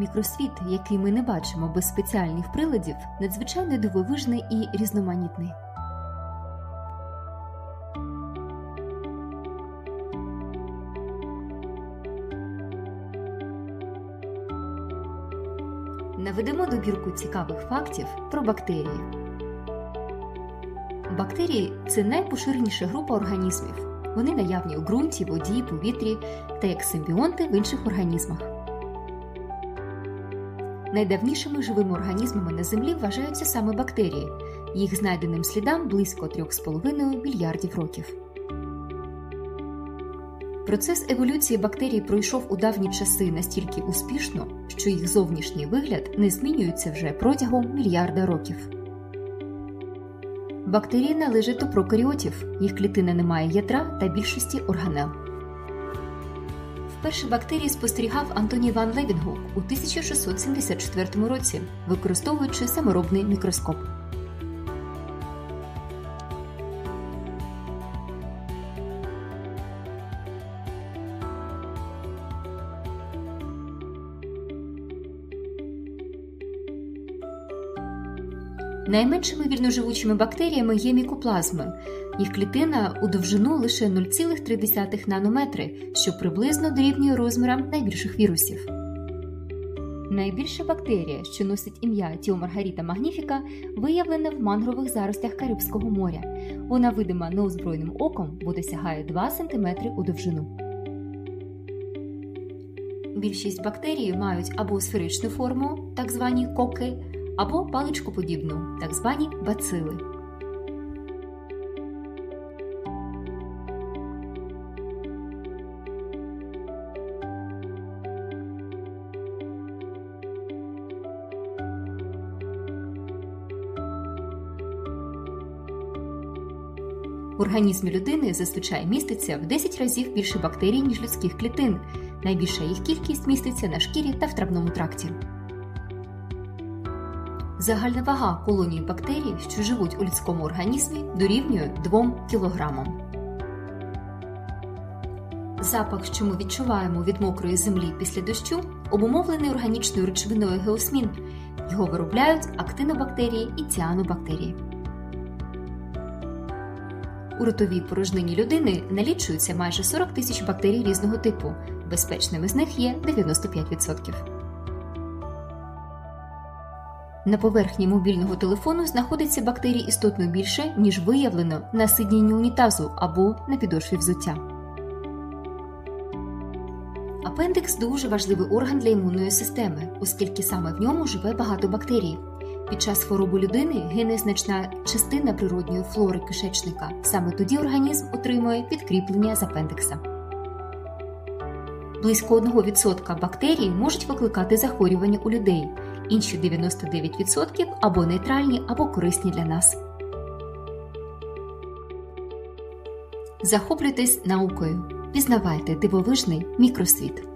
Мікросвіт, який ми не бачимо без спеціальних приладів, надзвичайно дивовижний і різноманітний. Наведемо добірку цікавих фактів про бактерії. Бактерії це найпоширеніша група організмів. Вони наявні у ґрунті, воді, повітрі та як симбіонти в інших організмах. Найдавнішими живими організмами на Землі вважаються саме бактерії. Їх знайденим слідам близько 3,5 мільярдів років. Процес еволюції бактерій пройшов у давні часи настільки успішно, що їх зовнішній вигляд не змінюється вже протягом мільярда років. Бактерії належать до прокаріотів, їх клітина не має ядра та більшості органел. Вперше бактерії спостерігав Антоній Ван Левінгук у 1674 році, використовуючи саморобний мікроскоп. Найменшими вільноживучими бактеріями є мікоплазми. Їх клітина у довжину лише 0,3 нанометри, що приблизно дорівнює розмірам найбільших вірусів. Найбільша бактерія, що носить ім'я Тіомаргаріта магніфіка, виявлена в мангрових заростях Карибського моря. Вона видима неозброєним оком, бо досягає 2 см у довжину. Більшість бактерій мають або сферичну форму, так звані коки, або паличкоподібну, так звані бацили. В організмі людини зазвичай міститься в 10 разів більше бактерій, ніж людських клітин. Найбільша їх кількість міститься на шкірі та в травному тракті. Загальна вага колонії бактерій, що живуть у людському організмі, дорівнює 2 кг. Запах, що ми відчуваємо від мокрої землі після дощу, обумовлений органічною речовиною геосмін. Його виробляють актинобактерії і ціанобактерії. У ротовій порожнині людини налічується майже 40 тисяч бактерій різного типу. Безпечними з них є 95%. На поверхні мобільного телефону знаходиться бактерій істотно більше, ніж виявлено на сидінні унітазу або на підошві взуття. Апендикс дуже важливий орган для імунної системи, оскільки саме в ньому живе багато бактерій. Під час хвороби людини гине значна частина природньої флори кишечника. Саме тоді організм отримує підкріплення з апендикса. Близько 1% бактерій можуть викликати захворювання у людей, інші 99% або нейтральні, або корисні для нас. Захоплюйтесь наукою. Пізнавайте дивовижний мікросвіт.